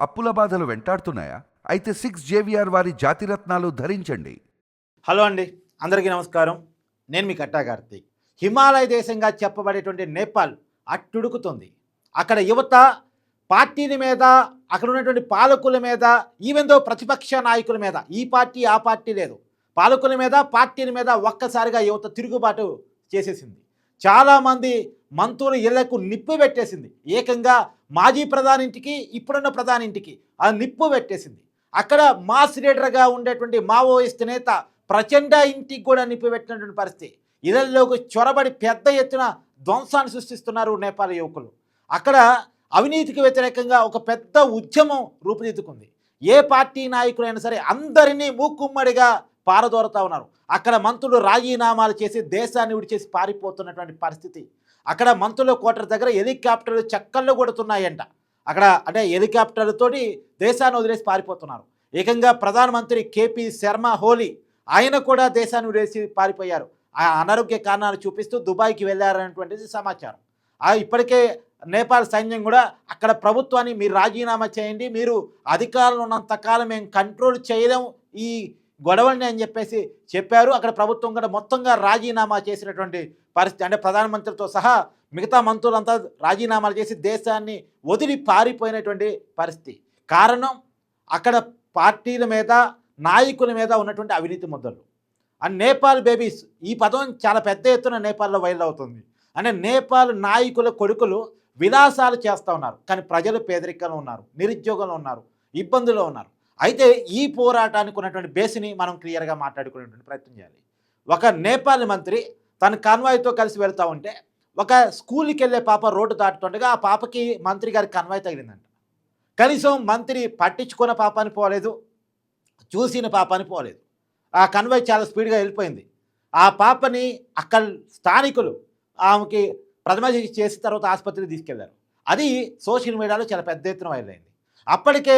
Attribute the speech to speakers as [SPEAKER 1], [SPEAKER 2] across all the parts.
[SPEAKER 1] అప్పుల బాధలు వెంటాడుతున్నాయా? అయితే సిక్స్ జేవిఆర్ వారి జాతిరత్నాలు ధరించండి.
[SPEAKER 2] హలో అండి అందరికీ నమస్కారం. నేను మీ కట్టా కార్తీక్. హిమాలయ దేశంగా చెప్పబడేటువంటి నేపాల్ అట్టుడుకుతుంది. అక్కడ యువత పార్టీల మీద అక్కడ ఉన్నటువంటి పాలకుల మీద ఈవెందో ప్రతిపక్ష నాయకుల మీద ఈ పార్టీ ఆ పార్టీ లేదు. పాలకుల మీద పార్టీల మీద ఒక్కసారిగా యువత తిరుగుబాటు చేసేసింది. చాలామంది మంత్రులు ఇళ్ళకు నిప్పు పెట్టేసింది. ఏకంగా మాజీ ప్రధాని ఇంటికి ఇప్పుడున్న ప్రధాని ఇంటికి ఆ నిప్పు పెట్టేసింది. అక్కడ మాస్ లీడర్గా ఉండేటువంటి మావోయిస్ట్ నేత ప్రచండ ఇంటికి కూడా నిప్పు పెట్టినటువంటి పరిస్థితి. ఇళ్ళలోకి చొరబడి పెద్ద ఎత్తున ధ్వంసాన్ని సృష్టిస్తున్నారు నేపాల్ యువకులు. అక్కడ అవినీతికి వ్యతిరేకంగా ఒక పెద్ద ఉద్యమం రూపుదిద్దుకుంది. ఏ పార్టీ నాయకులైనా సరే అందరినీ మూకుమ్మడిగా పారదోరుతా ఉన్నారు. అక్కడ మంత్రులు రాజీనామాలు చేసి దేశాన్ని విడిచేసి పారిపోతున్నటువంటి పరిస్థితి అక్కడ మంత్రుల కోటర్ దగ్గర హెలికాప్టర్లు చక్కర్లు కొడుతున్నాయంట. అక్కడ అంటే హెలికాప్టర్లతోటి దేశాన్ని వదిలేసి పారిపోతున్నారు. ఏకంగా ప్రధానమంత్రి కేపీ శర్మ హోలీ ఆయన కూడా దేశాన్ని వదిలేసి పారిపోయారు. ఆ అనారోగ్య కారణాలు చూపిస్తూ దుబాయ్కి వెళ్ళారనేటువంటిది సమాచారం. ఆ ఇప్పటికే నేపాల్ సైన్యం కూడా అక్కడ ప్రభుత్వాన్ని మీరు రాజీనామా చేయండి మీరు అధికారంలో ఉన్నంతకాలం మేము కంట్రోల్ చేయడం ఈ గొడవల్ని అని చెప్పేసి చెప్పారు. అక్కడ ప్రభుత్వం కూడా మొత్తంగా రాజీనామా చేసినటువంటి పరిస్థితి అంటే ప్రధానమంత్రితో సహా మిగతా మంత్రులంతా రాజీనామాలు చేసి దేశాన్ని వదిలి పారిపోయినటువంటి పరిస్థితి. కారణం అక్కడ పార్టీల మీద నాయకుల మీద ఉన్నటువంటి అవినీతి ముద్దలు అండ్ నేపాల్ బేబీస్ ఈ పదం చాలా పెద్ద ఎత్తున నేపాల్లో వైరల్ అవుతుంది. అంటే నేపాల్ నాయకుల కొడుకులు విలాసాలు చేస్తూ ఉన్నారు. కానీ ప్రజలు పేదరికంలో ఉన్నారు నిరుద్యోగంలో ఉన్నారు ఇబ్బందుల్లో ఉన్నారు. అయితే ఈ పోరాటానికి ఉన్నటువంటి బేస్ని మనం క్లియర్గా మాట్లాడుకునేటువంటి ప్రయత్నం చేయాలి. ఒక నేపాల్ మంత్రి తన కన్వాయ్తో కలిసి వెళ్తూ ఉంటే ఒక స్కూల్కి వెళ్ళే పాప రోడ్డు దాటుతుండగా ఆ పాపకి మంత్రి గారి కన్వాయ్ తగిలిందంట. కనీసం మంత్రి పట్టించుకున్న పాపాన్ని పోలేదు చూసిన పాపాన్ని పోలేదు. ఆ కన్వాయ్ చాలా స్పీడ్గా వెళ్ళిపోయింది. ఆ పాపని అక్కడ స్థానికులు ఆమెకి ప్రథమ చికిత్స చేసిన తర్వాత ఆసుపత్రికి తీసుకెళ్ళారు. అది సోషల్ మీడియాలో చాలా పెద్ద ఎత్తున వైరల్ అయింది. అప్పటికే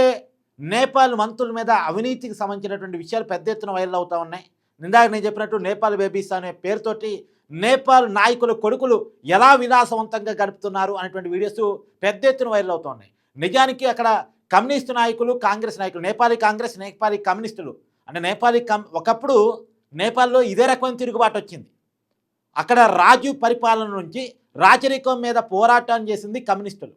[SPEAKER 2] నేపాల్ మంత్రుల మీద అవినీతికి సంబంధించినటువంటి విషయాలు పెద్ద ఎత్తున వైరల్ అవుతూ ఉన్నాయి. నిందాక నేను చెప్పినట్టు నేపాల్ బేబీస్ అనే పేరుతోటి నేపాల్ నాయకుల కొడుకులు ఎలా విలాసవంతంగా గడుపుతున్నారు అనేటువంటి వీడియోస్ పెద్ద ఎత్తున వైరల్ అవుతున్నాయి నిజానికి అక్కడ కమ్యూనిస్టు నాయకులు కాంగ్రెస్ నాయకులు నేపాలీ కాంగ్రెస్ నేపాలీ కమ్యూనిస్టులు అంటే నేపాలీ కమ్ ఒకప్పుడు నేపాల్లో ఇదే రకమైన తిరుగుబాటు వచ్చింది. అక్కడ రాజు పరిపాలన నుంచి రాచరికం మీద పోరాటం చేసింది కమ్యూనిస్టులు.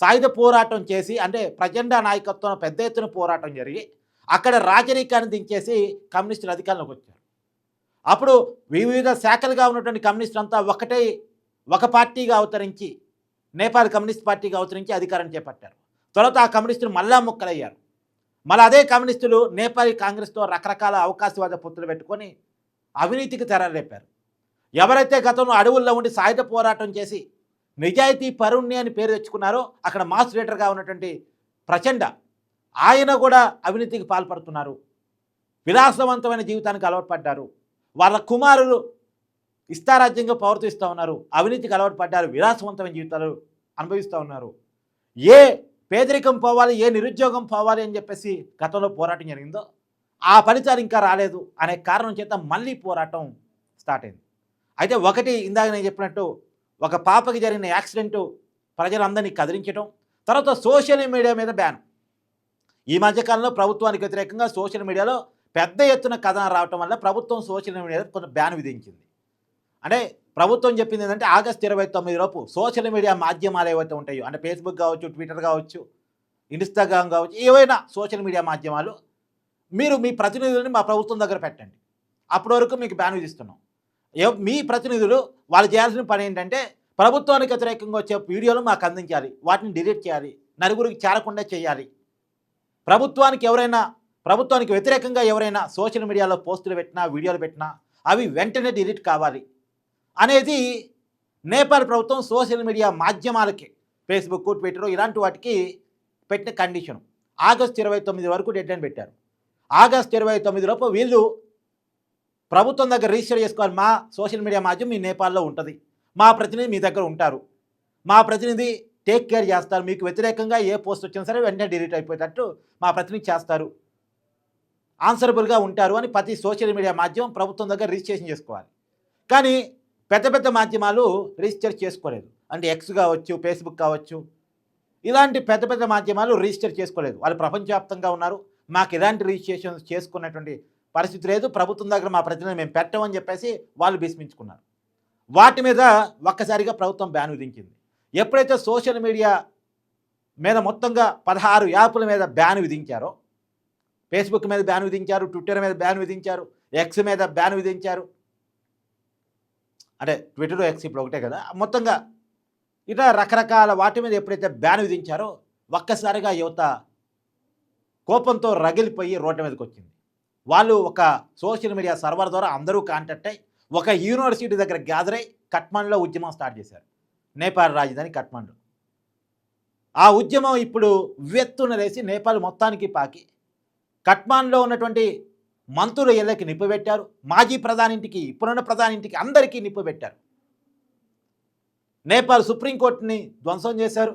[SPEAKER 2] సాయుధ పోరాటం చేసి అంటే ప్రజెండా నాయకత్వం పెద్ద ఎత్తున పోరాటం జరిగి అక్కడ రాజనీకాన్ని దించేసి కమ్యూనిస్టులు అధికారంలోకి వచ్చారు. అప్పుడు వివిధ శాఖలుగా ఉన్నటువంటి కమ్యూనిస్టులు అంతా ఒకటే ఒక పార్టీగా అవతరించి నేపాల్ కమ్యూనిస్ట్ పార్టీగా అవతరించి అధికారం చేపట్టారు. తర్వాత ఆ కమ్యూనిస్టులు మళ్ళా ముక్కలయ్యారు. మళ్ళీ అదే కమ్యూనిస్టులు నేపాలీ కాంగ్రెస్తో రకరకాల అవకాశవాద పొత్తులు పెట్టుకొని అవినీతికి తెరలేపారు. ఎవరైతే గతంలో అడవుల్లో ఉండి సాయుధ పోరాటం చేసి నిజాయితీ పరుణ్ణి అని పేరు తెచ్చుకున్నారో అక్కడ మాస్ లీడర్గా ఉన్నటువంటి ప్రచండ ఆయన కూడా అవినీతికి పాల్పడుతున్నారు. విలాసవంతమైన జీవితానికి అలవాటు పడ్డారు వాళ్ళ కుమారులు ఇష్టారాజ్యంగా ప్రవర్తిస్తూ ఉన్నారు. అవినీతికి అలవాటు పడ్డారు విలాసవంతమైన జీవితాలు అనుభవిస్తూ ఉన్నారు. ఏ పేదరికం పోవాలి ఏ నిరుద్యోగం పోవాలి అని చెప్పేసి గతంలో పోరాటం జరిగిందో ఆ ఫలితాలు ఇంకా రాలేదు అనే కారణం చేత మళ్ళీ పోరాటం స్టార్ట్ అయింది. అయితే ఒకటి ఇందాక నేను చెప్పినట్టు ఒక పాపకి జరిగిన యాక్సిడెంట్ ప్రజలందరినీ కదిలించడం తర్వాత సోషల్ మీడియా మీద బ్యాన్. ఈ మధ్యకాలంలో ప్రభుత్వానికి వ్యతిరేకంగా సోషల్ మీడియాలో పెద్ద ఎత్తున కథనం రావటం వల్ల ప్రభుత్వం సోషల్ మీడియాలో కొంత బ్యాన్ విధించింది. అంటే ప్రభుత్వం చెప్పింది ఏంటంటే ఆగస్టు ఇరవై తొమ్మిది లోపు సోషల్ మీడియా మాధ్యమాలు ఏవైతే ఉంటాయో అంటే ఫేస్బుక్ కావచ్చు ట్విట్టర్ కావచ్చు ఇన్స్టాగ్రామ్ కావచ్చు ఏవైనా సోషల్ మీడియా మాధ్యమాలు మీరు మీ ప్రతినిధులని మా ప్రభుత్వం దగ్గర పెట్టండి. అప్పటి వరకు మీకు బ్యాన్ విధిస్తున్నాం. మీ ప్రతినిధులు వాళ్ళు చేయాల్సిన పని ఏంటంటే ప్రభుత్వానికి వ్యతిరేకంగా వచ్చే వీడియోలు మాకు అందించాలి. వాటిని డిలీట్ చేయాలి. నలుగురికి చేరకుండా చేయాలి. ప్రభుత్వానికి ఎవరైనా ప్రభుత్వానికి వ్యతిరేకంగా ఎవరైనా సోషల్ మీడియాలో పోస్టులు పెట్టినా వీడియోలు పెట్టినా అవి వెంటనే డిలీట్ కావాలి. అనేది నేపాల్ ప్రభుత్వం సోషల్ మీడియా మాధ్యమాలకి ఫేస్బుక్ ట్విట్టర్ ఇలాంటి వాటికి పెట్టిన కండిషన్. ఆగస్ట్ ఇరవై తొమ్మిది వరకు డెడ్లైన్ పెట్టారు. ఆగస్ట్ ఇరవై తొమ్మిది లోపు వీళ్ళు ప్రభుత్వం దగ్గర రిజిస్టర్ చేసుకోవాలి. మా సోషల్ మీడియా మాధ్యమం మీ నేపాల్లో ఉంటుంది. మా ప్రతినిధి మీ దగ్గర ఉంటారు. మా ప్రతినిధి టేక్ కేర్ చేస్తారు. మీకు వ్యతిరేకంగా ఏ పోస్ట్ వచ్చినా సరే వెంటనే డిలీట్ అయిపోయేటట్టు మా ప్రతినిధి చేస్తారు. ఆన్సరబుల్గా ఉంటారు అని ప్రతి సోషల్ మీడియా మాధ్యమం ప్రభుత్వం దగ్గర రిజిస్ట్రేషన్ చేసుకోవాలి. కానీ పెద్ద పెద్ద మాధ్యమాలు రిజిస్టర్ చేసుకోలేదు. అంటే ఎక్స్ కావచ్చు ఫేస్బుక్ కావచ్చు ఇలాంటి పెద్ద పెద్ద మాధ్యమాలు రిజిస్టర్ చేసుకోలేదు. వాళ్ళు ప్రపంచవ్యాప్తంగా ఉన్నారు. మాకు ఇలాంటి రిజిస్ట్రేషన్ చేసుకున్నటువంటి పరిస్థితి లేదు ప్రభుత్వం దగ్గర మా ప్రజలను మేము పెట్టమని చెప్పేసి వాళ్ళు భీష్మించుకున్నారు. వాటి మీద ఒక్కసారిగా ప్రభుత్వం బ్యాన్ విధించింది. ఎప్పుడైతే సోషల్ మీడియా మీద మొత్తంగా పదహారు యాప్ల మీద బ్యాన్ విధించారో ఫేస్బుక్ మీద బ్యాన్ విధించారు ట్విట్టర్ మీద బ్యాన్ విధించారు ఎక్స్ మీద బ్యాన్ విధించారు అంటే ట్విట్టర్ ఎక్స్ ఇప్పుడు ఒకటే కదా మొత్తంగా ఇట్లా రకరకాల వాటి మీద ఎప్పుడైతే బ్యాన్ విధించారో ఒక్కసారిగా యువత కోపంతో రగిలిపోయి రోడ్డు మీదకి వచ్చింది. వాళ్ళు ఒక సోషల్ మీడియా సర్వర్ ద్వారా అందరూ కాంటాక్ట్ అయ్యి ఒక యూనివర్సిటీ దగ్గర గ్యాదర్ అయ్యి కట్మండ్లో ఉద్యమం స్టార్ట్ చేశారు. నేపాల్ రాజధాని కట్మండు ఆ ఉద్యమం ఇప్పుడు వెత్తున లేసి నేపాల్ మొత్తానికి పాకి. కట్మాన్లో ఉన్నటువంటి మంత్రుల ఇళ్ళకి నిప్పు పెట్టారు మాజీ ప్రధాని ఇంటికి ఇప్పుడున్న ప్రధాని ఇంటికి అందరికీ నిప్పు పెట్టారు నేపాల్ సుప్రీంకోర్టుని ధ్వంసం చేశారు.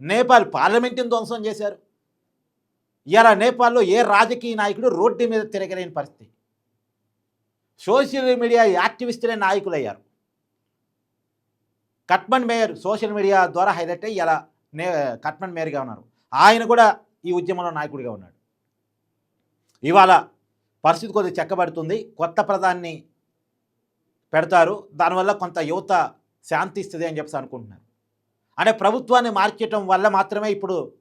[SPEAKER 2] నేపాల్ పార్లమెంటుని ధ్వంసం చేశారు. ఇలా నేపాల్లో ఏ రాజకీయ నాయకుడు రోడ్డు మీద తిరగలేని పరిస్థితి. సోషల్ మీడియా యాక్టివిస్టులే నాయకులయ్యారు. కట్మన్ మేయర్ సోషల్ మీడియా ద్వారా హైలైట్ అయ్యి ఇలా నే కట్మన్ మేయర్గా ఉన్నారు. ఆయన కూడా ఈ ఉద్యమంలో నాయకుడిగా ఉన్నాడు. ఇవాళ పరిస్థితి కొద్దిగా చెక్కబడుతుంది. కొత్త ప్రధాన్ని పెడతారు. దానివల్ల కొంత యువత శాంతి ఇస్తుంది అని చెప్పేసి అనుకుంటున్నారు. అంటే ప్రభుత్వాన్ని మార్చడం వల్ల మాత్రమే ఇప్పుడు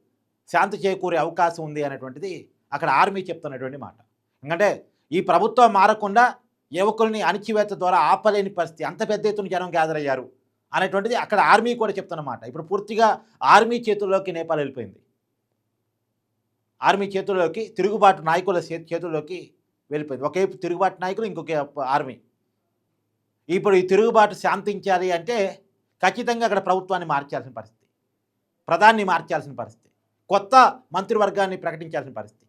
[SPEAKER 2] శాంతి చేకూరే అవకాశం ఉంది అనేటువంటిది అక్కడ ఆర్మీ చెప్తున్నటువంటి మాట. ఎందుకంటే ఈ ప్రభుత్వం మారకుండా యువకుల్ని అణిచివేత ద్వారా ఆపలేని పరిస్థితి అంత పెద్ద ఎత్తున జనం గ్యాదర్ అయ్యారు అనేటువంటిది అక్కడ ఆర్మీ కూడా చెప్తున్నమాట ఇప్పుడు పూర్తిగా ఆర్మీ చేతుల్లోకి నేపాల్ వెళ్ళిపోయింది. ఆర్మీ చేతుల్లోకి తిరుగుబాటు నాయకుల చేతుల్లోకి వెళ్ళిపోయింది. ఒకవైపు తిరుగుబాటు నాయకులు ఇంకొక ఆర్మీ. ఇప్పుడు ఈ తిరుగుబాటు శాంతించాలి అంటే ఖచ్చితంగా అక్కడ ప్రభుత్వాన్ని మార్చాల్సిన పరిస్థితి. ప్రధాన్ని మార్చాల్సిన పరిస్థితి. కొత్త మంత్రివర్గాన్ని ప్రకటించాల్సిన పరిస్థితి.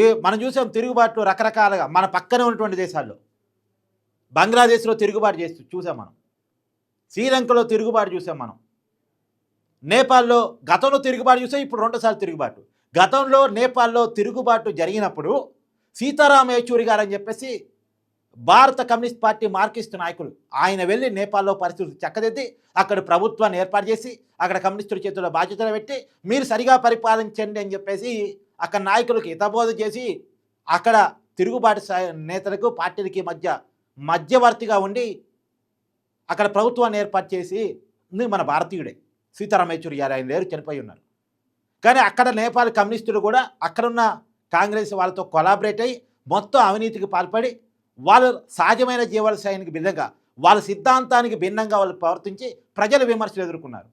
[SPEAKER 2] ఏ మనం చూసాం తిరుగుబాట్లు రకరకాలుగా మన పక్కనే ఉన్నటువంటి దేశాల్లో. బంగ్లాదేశ్లో తిరుగుబాటు చేస్తూ చూసాం మనం. శ్రీలంకలో తిరుగుబాటు చూసాం మనం. నేపాల్లో గతంలో తిరుగుబాటు చూసాం ఇప్పుడు రెండోసారి తిరుగుబాటు. గతంలో నేపాల్లో తిరుగుబాటు జరిగినప్పుడు సీతారాం యేచూరి గారు అని చెప్పేసి భారత కమ్యూనిస్ట్ పార్టీ మార్కిస్ట్ నాయకులు. ఆయన వెళ్ళి నేపాల్లో పరిస్థితులు చక్కదిద్ది అక్కడ ప్రభుత్వాన్ని ఏర్పాటు చేసి అక్కడ కమ్యూనిస్టుల చేతుల్లో బాధ్యతలు పెట్టి మీరు సరిగా పరిపాలించండి అని చెప్పేసి అక్కడ నాయకులకు హితబోధ చేసి అక్కడ తిరుగుబాటు నేతలకు పార్టీలకి మధ్య మధ్యవర్తిగా ఉండి అక్కడ ప్రభుత్వాన్ని ఏర్పాటు చేసి ఉంది మన భారతీయుడే. సీతారాం యేచూరి గారు ఆయన లేరు చనిపోయి ఉన్నారు. కానీ అక్కడ నేపాల్ కమ్యూనిస్టులు కూడా అక్కడున్న కాంగ్రెస్ వాళ్ళతో కొలాబరేట్ అయ్యి మొత్తం అవినీతికి పాల్పడి వాళ్ళు సహజమైన జీవన శైలికి భిన్నంగా వాళ్ళ సిద్ధాంతానికి భిన్నంగా వాళ్ళు ప్రవర్తించి ప్రజల విమర్శలు ఎదుర్కొన్నారు.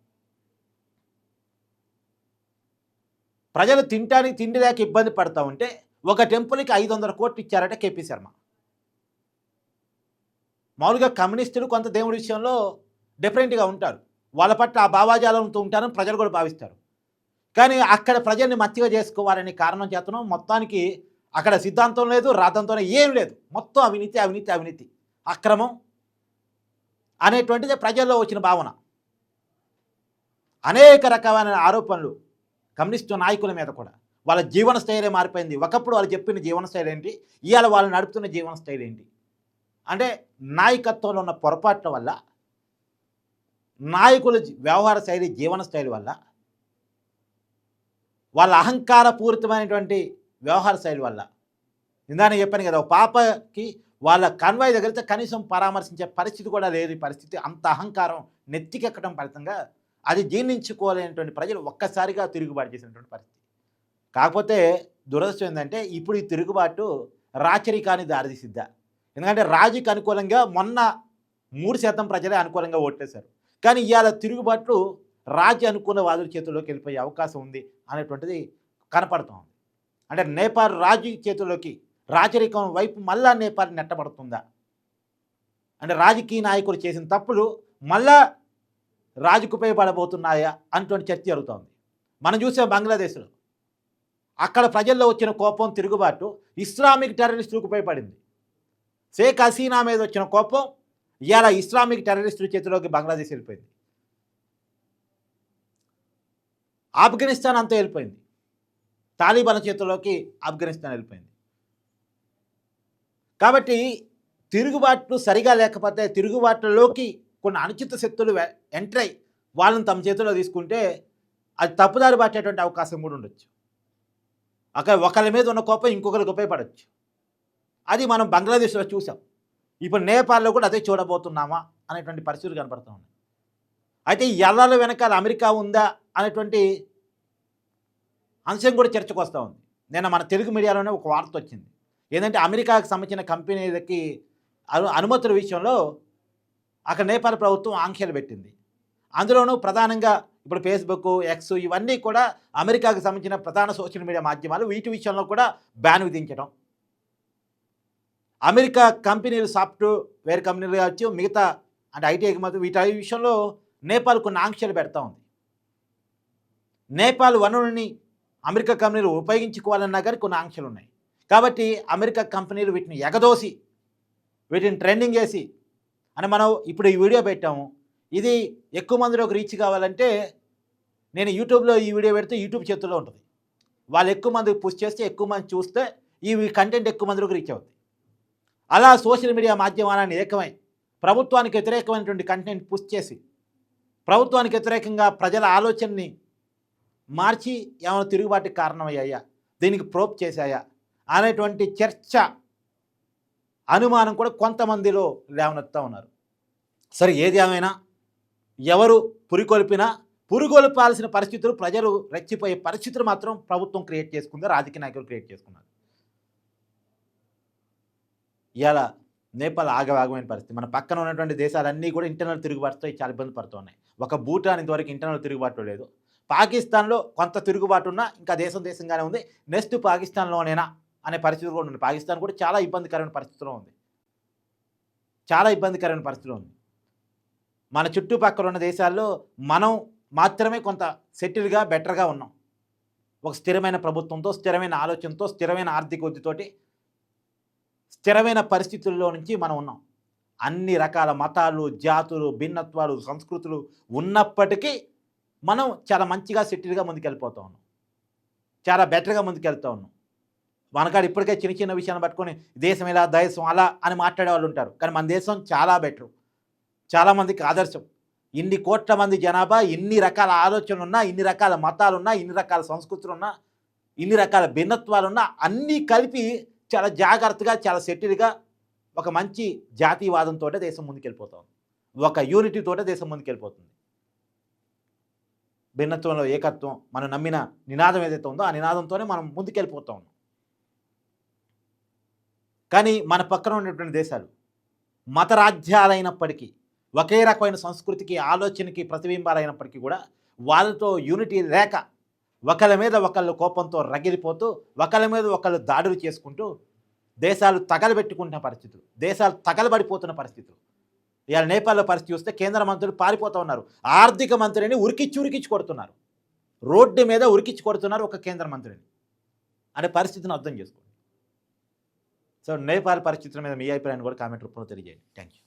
[SPEAKER 2] ప్రజలు తినటానికి తిండి లేక ఇబ్బంది పడతా ఉంటే ఒక టెంపుల్కి ఐదు వందల కోట్లు ఇచ్చారట కేపీ శర్మ. మామూలుగా కమ్యూనిస్టులు కొంత దేవుడి విషయంలో డిఫరెంట్గా ఉంటారు. వాళ్ళ పట్ల ఆ భావాజాలంతో ఉంటారని ప్రజలు కూడా భావిస్తారు. కానీ అక్కడ ప్రజల్ని మత్తిగా చేసుకోవాలనే కారణం చేతను మొత్తానికి అక్కడ సిద్ధాంతం లేదు రాతంతోనే ఏం లేదు. మొత్తం అవినీతి అవినీతి అవినీతి. అక్రమం అనేటువంటిది ప్రజల్లో వచ్చిన భావన. అనేక రకమైన ఆరోపణలు కమ్యూనిస్టు నాయకుల మీద కూడా. వాళ్ళ జీవన శైలి మారిపోయింది. ఒకప్పుడు వాళ్ళు చెప్పిన జీవన శైలి ఏంటి? ఇవాళ వాళ్ళు నడుపుతున్న జీవన శైలి ఏంటి? అంటే నాయకత్వంలో ఉన్న పొరపాట్ల వల్ల నాయకుల వ్యవహార శైలి జీవన శైలి వల్ల వాళ్ళ అహంకారపూరితమైనటువంటి వ్యవహార శైలి వల్ల. ఇందాక చెప్పాను కదా ఒక పాపకి వాళ్ళ కన్వాయ్ దగ్గర కనీసం పరామర్శించే పరిస్థితి కూడా లేదు. ఈ పరిస్థితి అంత అహంకారం నెత్తికెక్కడం ఫలితంగా అది జీర్ణించుకోలేనటువంటి ప్రజలు ఒక్కసారిగా తిరుగుబాటు చేసినటువంటి పరిస్థితి. కాకపోతే దురదృష్టం ఏంటంటే ఇప్పుడు ఈ తిరుగుబాటు రాచరికాన్ని దారితీసిద్దా. ఎందుకంటే రాజుకి అనుకూలంగా మొన్న మూడు శాతం ప్రజలే అనుకూలంగా ఓట్లేశారు. కానీ ఇవాళ తిరుగుబాట్లు రాజ్య అనుకూల వాదుల చేతుల్లోకి వెళ్ళిపోయే అవకాశం ఉంది అనేటువంటిది కనపడుతోంది అంటే నేపాల్ రాజు చేతుల్లోకి రాజరికం వైపు మళ్ళా నేపాల్ నెట్టబడుతుందా? అంటే రాజకీయ నాయకులు చేసిన తప్పులు మళ్ళా రాజుకు ఉపయోగపడబోతున్నాయా అటువంటి చర్చ జరుగుతోంది. మనం చూసాం బంగ్లాదేశ్లో. అక్కడ ప్రజల్లో వచ్చిన కోపం తిరుగుబాటు ఇస్లామిక్ టెర్రరిస్టులకు ఉపయోగపడింది. షేక్ హసీనా మీద వచ్చిన కోపం ఇవాళ ఇస్లామిక్ టెర్రరిస్టుల చేతిలోకి బంగ్లాదేశ్ వెళ్ళిపోయింది. ఆఫ్ఘనిస్తాన్ అంతా వెళ్ళిపోయింది. తాలిబాన్ చేతుల్లోకి ఆఫ్ఘనిస్తాన్ వెళ్ళిపోయింది. కాబట్టి తిరుగుబాట్లు సరిగా లేకపోతే తిరుగుబాట్లలోకి కొన్ని అనుచిత శక్తులు ఎంటర్ అయి వాళ్ళని తమ చేతిలో తీసుకుంటే అది తప్పుదారి పట్టేటువంటి అవకాశం కూడా ఉండొచ్చు. అక్కడ ఒకరి మీద ఉన్న కోపం ఇంకొకరికి ఉపయోగపడవచ్చు అది మనం బంగ్లాదేశ్లో చూసాం. ఇప్పుడు నేపాల్లో కూడా అదే చూడబోతున్నామా అనేటువంటి పరిస్థితులు కనపడుతూ ఉన్నాయి. అయితే ఈ వెనకాల అమెరికా ఉందా అనేటువంటి అంశం కూడా చర్చకు వస్తూ ఉంది. నిన్న మన తెలుగు మీడియాలోనే ఒక వార్త వచ్చింది. ఏంటంటే అమెరికాకు సంబంధించిన కంపెనీలకి అను అనుమతుల విషయంలో అక్కడ నేపాల్ ప్రభుత్వం ఆంక్షలు పెట్టింది. అందులోనూ ప్రధానంగా ఇప్పుడు ఫేస్బుక్ ఎక్స్ ఇవన్నీ కూడా అమెరికాకు సంబంధించిన ప్రధాన సోషల్ మీడియా మాధ్యమాలు వీటి విషయంలో కూడా బ్యాన్ విధించడం అమెరికా కంపెనీలు సాఫ్ట్వేర్ కంపెనీలు కావచ్చు మిగతా అంటే ఐటీ ఎగుమతి వీటి విషయంలో నేపాల్ కొన్ని ఆంక్షలు పెడతా ఉంది. నేపాల్ వనరుల్ని అమెరికా కంపెనీలు ఉపయోగించుకోవాలన్నా కానీ కొన్ని ఆంక్షలు ఉన్నాయి. కాబట్టి అమెరికా కంపెనీలు వీటిని ఎగదోసి వీటిని ట్రెండింగ్ చేసి అని మనం ఇప్పుడు ఈ వీడియో పెట్టాము. ఇది ఎక్కువ మందిలోకి రీచ్ కావాలంటే నేను యూట్యూబ్లో ఈ వీడియో పెడితే యూట్యూబ్ చేతుల్లో ఉంటుంది. వాళ్ళు ఎక్కువ మందికి పుష్ చేస్తే ఎక్కువ మంది చూస్తే ఈ కంటెంట్ ఎక్కువ మందిలోకి రీచ్ అవుతుంది అలా సోషల్ మీడియా మాధ్యమాలను ఏకమై ప్రభుత్వానికి వ్యతిరేకమైనటువంటి కంటెంట్ పుష్ చేసి ప్రభుత్వానికి వ్యతిరేకంగా ప్రజల ఆలోచనని మార్చి ఏమైనా తిరుగుబాటుకి కారణమయ్యాయా? దీనికి ప్రోప్ చేశాయా? అనేటువంటి చర్చ అనుమానం కూడా కొంతమందిలో లేవనెత్తా ఉన్నారు. సరే ఏది ఏమైనా ఎవరు పురికొల్పినా పురుగొల్పాల్సిన పరిస్థితులు ప్రజలు రెచ్చిపోయే పరిస్థితులు మాత్రం ప్రభుత్వం క్రియేట్ చేసుకుంది రాజకీయ నాయకులు క్రియేట్ చేసుకున్నారు. ఇలా నేపాల్ ఆగవాగమైన పరిస్థితి. మన పక్కన ఉన్నటువంటి దేశాలన్నీ కూడా ఇంటర్నల్ తిరుగుబాటుతో చాలా ఇబ్బంది పడుతున్నాయి. ఒక భూటాన్ ఇంతవరకు ఇంటర్నల్ తిరుగుబాటు లేదు. పాకిస్తాన్లో కొంత తిరుగుబాటు ఉన్నా ఇంకా దేశం దేశంగానే ఉంది. నెక్స్ట్ పాకిస్తాన్లోనేనా అనే పరిస్థితి కూడా ఉంది. పాకిస్తాన్ కూడా చాలా ఇబ్బందికరమైన పరిస్థితిలో ఉంది. చాలా ఇబ్బందికరమైన పరిస్థితిలో ఉంది. మన చుట్టుపక్కల ఉన్న దేశాల్లో మనం మాత్రమే కొంత సెటిల్గా బెటర్గా ఉన్నాం. ఒక స్థిరమైన ప్రభుత్వంతో స్థిరమైన ఆలోచనతో స్థిరమైన ఆర్థిక వృద్ధితోటి స్థిరమైన పరిస్థితుల్లో నుంచి మనం ఉన్నాం. అన్ని రకాల మతాలు జాతులు భిన్నత్వాలు సంస్కృతులు ఉన్నప్పటికీ మనం చాలా మంచిగా సెటిల్గా ముందుకెళ్ళిపోతా ఉన్నాం. చాలా బెటర్గా ముందుకెళ్తూ ఉన్నాం. మనకాడ ఇప్పటికే చిన్న చిన్న విషయాన్ని పట్టుకొని దేశం ఇలా దేశం అలా అని మాట్లాడే వాళ్ళు ఉంటారు. కానీ మన దేశం చాలా బెటరు. చాలామందికి ఆదర్శం. ఇన్ని కోట్ల మంది జనాభా ఇన్ని రకాల ఆలోచనలు ఉన్నా ఇన్ని రకాల మతాలు ఉన్నా ఇన్ని రకాల సంస్కృతులు ఉన్నా ఇన్ని రకాల భిన్నత్వాలు ఉన్నా అన్నీ కలిపి చాలా జాగ్రత్తగా చాలా సెటిల్గా ఒక మంచి జాతీయవాదంతో దేశం ముందుకెళ్ళిపోతుంది ఒక యూనిటీతో దేశం ముందుకెళ్ళిపోతుంది. భిన్నత్వంలో ఏకత్వం మనం నమ్మిన నినాదం ఏదైతే ఉందో ఆ నినాదంతోనే మనం ముందుకెళ్ళిపోతూ ఉన్నాం. కానీ మన పక్కన ఉన్నటువంటి దేశాలు మతరాజ్యాలైనప్పటికీ ఒకే రకమైన సంస్కృతికి ఆలోచనకి ప్రతిబింబాలైనప్పటికీ కూడా వాళ్ళతో యూనిటీ లేక ఒకళ్ళ మీద ఒకళ్ళు కోపంతో రగిలిపోతూ ఒకళ్ళ మీద ఒకళ్ళు దాడులు చేసుకుంటూ దేశాలు తగలబెట్టుకుంటున్న పరిస్థితులు దేశాలు తగలబడిపోతున్న పరిస్థితులు. ఇవాళ నేపాల్లో పరిస్థితి చూస్తే కేంద్ర మంత్రులు పారిపోతూ ఉన్నారు. ఆర్థిక మంత్రిని ఉరికిచ్చి ఉరికిచ్చి కొడుతున్నారు. రోడ్డు మీద ఉరికిచ్చి కొడుతున్నారు ఒక కేంద్ర మంత్రిని. అనే పరిస్థితిని అర్థం చేసుకోండి. సో నేపాల్ పరిస్థితుల మీద మీ అభిప్రాయాన్ని కూడా కామెంట్ రూపంలో తెలియజేయండి. Thank you